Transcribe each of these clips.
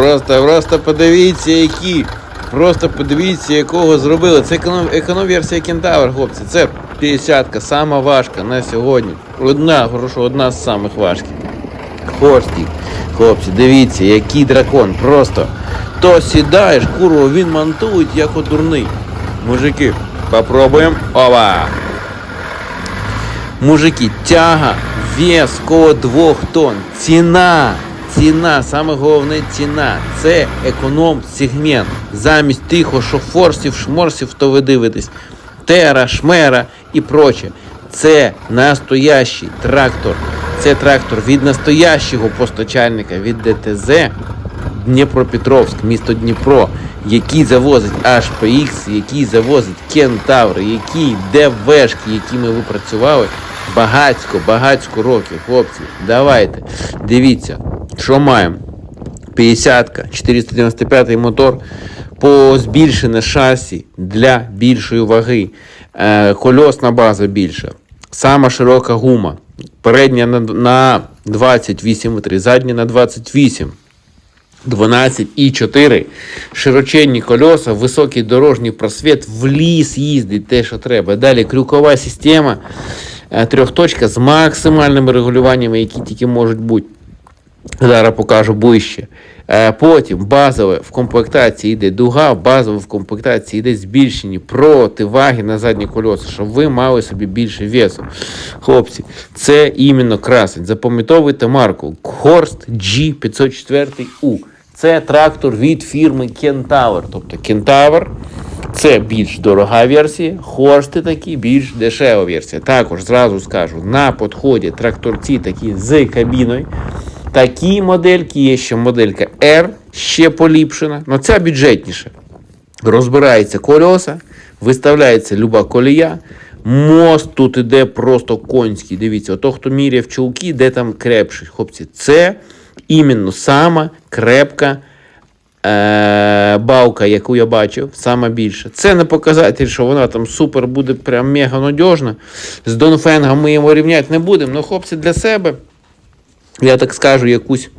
Просто, просто подивіться, які. Просто подивіться, якого зробили. Це економ, економ-версія Кентавр, хлопці. Це 50-ка, сама важка на сьогодні. Одна, хорошо, одна з самих важких. Хорсті. Хлопці, дивіться, який дракон. Просто. То сідаєш, курва, він мантують, як одурний. Мужики, попробуємо. Ова! Мужики, тяга, вес коло 2 тонн. Ціна. Ціна, саме головне ціна. Це економ-сегмент. Замість тихо, що форсів, шморсів, то ви дивитесь. Тера, шмера і проче. Це настоящий трактор. Це трактор від настоящого постачальника від ДТЗ Дніпропетровськ, місто Дніпро, який завозить HPX, який завозить Кентавр, який ДВшки, які ми випрацювали багацько, багацько років. Хлопці, давайте. Дивіться, що маємо. 50-ка, 495 мотор, по збільшене шасі для більшої ваги, е, кольосна база більша, сама широка гума, передня на, на 28,3, задня на 28. 12 і 4 широченні колеса, високий дорожній просвіт, в ліс їздить те, що треба. Далі крюкова система, е, трьохточка з максимальними регулюваннями, які тільки можуть бути. Зараз покажу ближче. Е, Потім базове в комплектації йде дуга, базове в комплектації йде збільшені противаги на задні колеса, щоб ви мали собі більше весу. Хлопці, це іменно красень. Запам'ятовуйте марку Horst G504U. Це трактор від фірми Kentaur. Тобто Kentaur це більш дорога версія, Хорсти такі більш дешева версія. Також зразу скажу, на підході тракторці такі з кабіною. Такі модельки є ще моделька R, ще поліпшена, але ця бюджетніша. Розбирається кольоса, виставляється люба колія. Мост тут іде просто конський. Дивіться, ото хто міряв чулки, де там крепший. Хлопці, це іменно сама крепка е- балка, яку я бачив, сама більша. Це не показатель, що вона там супер буде прям мега надіжна. З Донфенгом ми його рівняти не будемо. Ну, хлопці, для себе я так скажу, якусь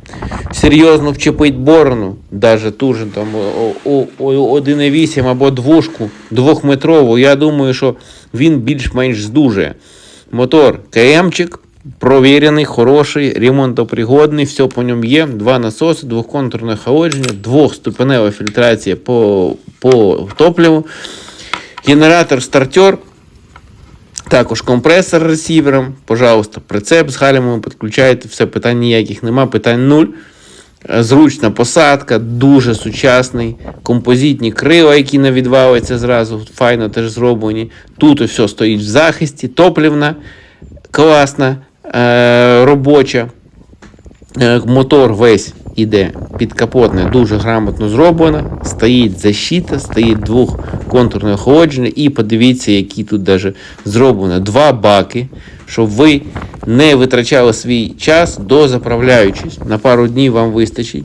серйозно вчепить борону, даже ту же там о- о- о- 1,8 або двушку двохметрову, я думаю, що він більш-менш здужує. Мотор КМчик, провірений, хороший, ремонтопригодний, все по ньому є. Два насоси, двохконтурне охолодження, двохступенева фільтрація по, по топливу. Генератор стартер. Також компресор ресівером, пожалуйста, прицеп з галімами підключаєте, все, питань ніяких нема, питань нуль. Е, Зручна посадка, дуже сучасний, композитні крила, які не відвалюються зразу, файно теж зроблені. Тут все стоїть в захисті, топлівна, класна, е, робоча. Е, Мотор весь іде підкапотне, дуже грамотно зроблено. Стоїть защита, стоїть двохконтурне охолодження. І подивіться, які тут даже зроблено два баки, щоб ви не витрачали свій час до заправляючись. На пару днів вам вистачить.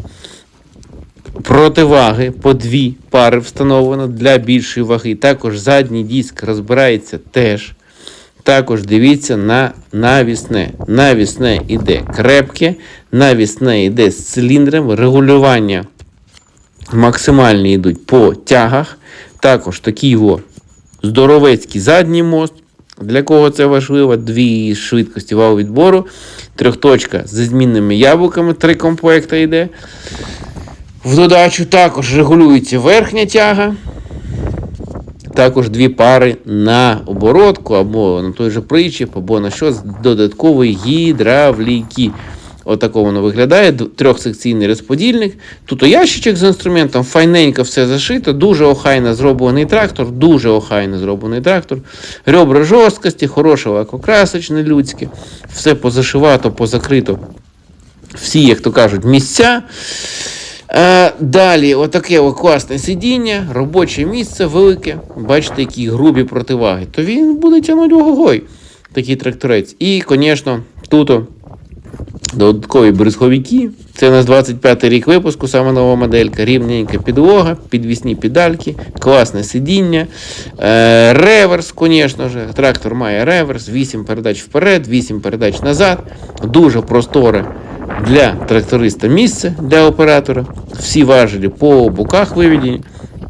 Противаги по дві пари встановлено для більшої ваги. Також задній диск розбирається теж. Також дивіться на навісне. Навісне іде крепке, навісне йде з циліндром, регулювання максимальні йдуть по тягах. Також такий о, здоровецький задній мост. Для кого це важливо? Дві швидкості вал відбору, трьохточка зі змінними яблуками, три комплекти йде. В додачу також регулюється верхня тяга. Також дві пари на оборотку, або на той же причіп, або на щось додаткової гідравліки. Отако воно виглядає. Трьохсекційний розподільник. Тут ящичок з інструментом, файненько все зашито, дуже охайно зроблений трактор, дуже охайно зроблений трактор. Ребра жорсткості, хороше лакокрасочне людське, все позашивато, позакрито. Всі, як то кажуть, місця. Е, далі, отаке о, класне сидіння, робоче місце велике. Бачите, які грубі противаги. То він буде тягнути вогогой, такий тракторець. І, звісно, тут додаткові бризговики. Це у нас 25 рік випуску, саме нова моделька. Рівненька підлога, підвісні педальки, класне сидіння. Е, реверс, звісно ж. Трактор має реверс, 8 передач вперед, 8 передач назад. Дуже просторе для тракториста місце для оператора. Всі важелі по боках виведені.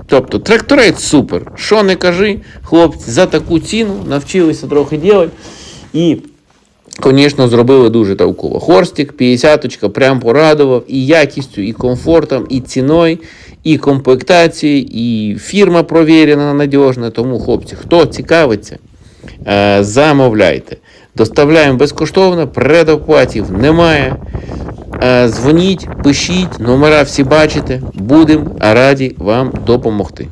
Тобто тракторець супер. Що не кажи, хлопці, за таку ціну навчилися трохи робити. І, звісно, зробили дуже толково. Хорстик, 50 прям порадував і якістю, і комфортом, і ціною, і комплектацією, і фірма провірена, надіжна. Тому, хлопці, хто цікавиться, е, замовляйте. Доставляємо безкоштовно, предоплатів немає. Е, Дзвоніть, пишіть, номера всі бачите. Будемо раді вам допомогти.